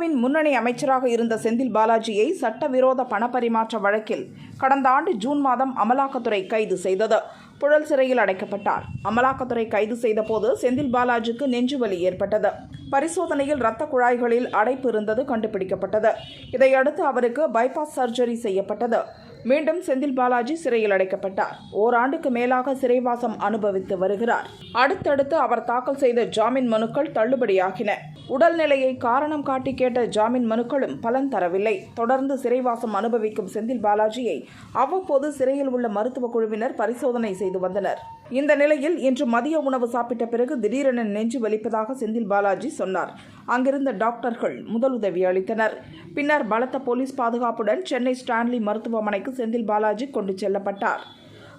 திமுகவின் முன்னணி அமைச்சராக இருந்த செந்தில் பாலாஜியை சட்டவிரோத பணப்பரிமாற்ற வழக்கில் கடந்த ஆண்டு ஜூன் மாதம் அமலாக்கத்துறை கைது செய்தது. புழல் சிறையில் அடைக்கப்பட்டார். அமலாக்கத்துறை கைது செய்தபோது செந்தில் பாலாஜிக்கு நெஞ்சுவலி ஏற்பட்டது. பரிசோதனையில் இரத்த குழாய்களில் அடைப்பு இருந்தது கண்டுபிடிக்கப்பட்டது. இதையடுத்து அவருக்கு பைபாஸ் சர்ஜரி செய்யப்பட்டது. மீண்டும் செந்தில் பாலாஜி சிறையில் அடைக்கப்பட்டார். ஓராண்டுக்கு மேலாக சிறைவாசம் அனுபவித்து வருகிறார். அடுத்தடுத்து அவர் தாக்கல் செய்த ஜாமீன் மனுக்கள் தள்ளுபடியாகின. உடல்நிலையை காரணம் காட்டி கேட்ட ஜாமீன் மனுக்களும் பலன் தரவில்லை. தொடர்ந்து சிறைவாசம் அனுபவிக்கும் செந்தில் பாலாஜியை அவ்வப்போது சிறையில் உள்ள மருத்துவ குழுவினர் பரிசோதனை செய்து வந்தனர். இந்த நிலையில் இன்று மதிய உணவு சாப்பிட்ட பிறகு திடீரென நெஞ்சு வலிப்பதாக செந்தில் பாலாஜி சொன்னார். அங்கிருந்த டாக்டர்கள் முதலுதவி அளித்தனர். பின்னர் பலத்த போலீஸ் பாதுகாப்புடன் சென்னை ஸ்டான்லி மருத்துவமனைக்கு செந்தில் பாலாஜி கொண்டு செல்லப்பட்டார்.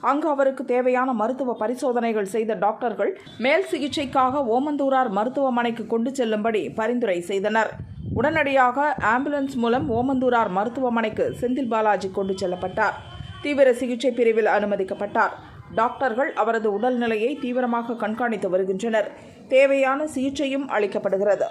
அங்கு அவருக்கு தேவையான மருத்துவ பரிசோதனைகள் செய்த டாக்டர்கள் மேல் சிகிச்சைக்காக ஓமந்தூரார் மருத்துவமனைக்கு கொண்டு செல்லும்படி பரிந்துரை செய்தனர். உடனடியாக ஆம்புலன்ஸ் மூலம் ஓமந்தூரார் மருத்துவமனைக்கு செந்தில் பாலாஜி கொண்டு செல்லப்பட்டார். தீவிர சிகிச்சை பிரிவில் அனுமதிக்கப்பட்டார். டாக்டர்கள் அவரது உடல்நிலையை தீவிரமாக கண்காணித்து வருகின்றனர். தேவையான சிகிச்சையும் அளிக்கப்படுகிறது.